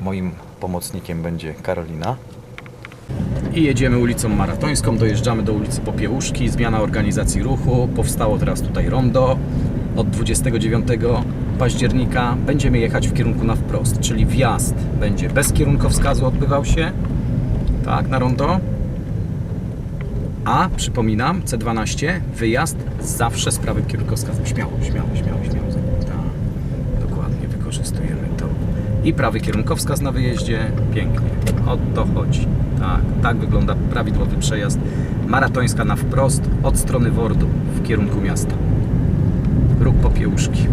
Moim pomocnikiem będzie Karolina. I jedziemy ulicą Maratońską, dojeżdżamy do ulicy Popiełuszki, zmiana organizacji ruchu, powstało teraz tutaj rondo. Od 29 października będziemy jechać w kierunku na wprost, czyli wjazd będzie bez kierunkowskazu odbywał się, tak, na rondo. A, przypominam, C12, wyjazd zawsze z prawym kierunkowskazem. Śmiało, śmiało, śmiało, śmiało. Tak, dokładnie, wykorzystujemy to. I prawy kierunkowskaz na wyjeździe. Pięknie. O to chodzi. Tak, tak wygląda prawidłowy przejazd. Maratońska na wprost od strony Wordu w kierunku miasta. Róg Popiełuszki.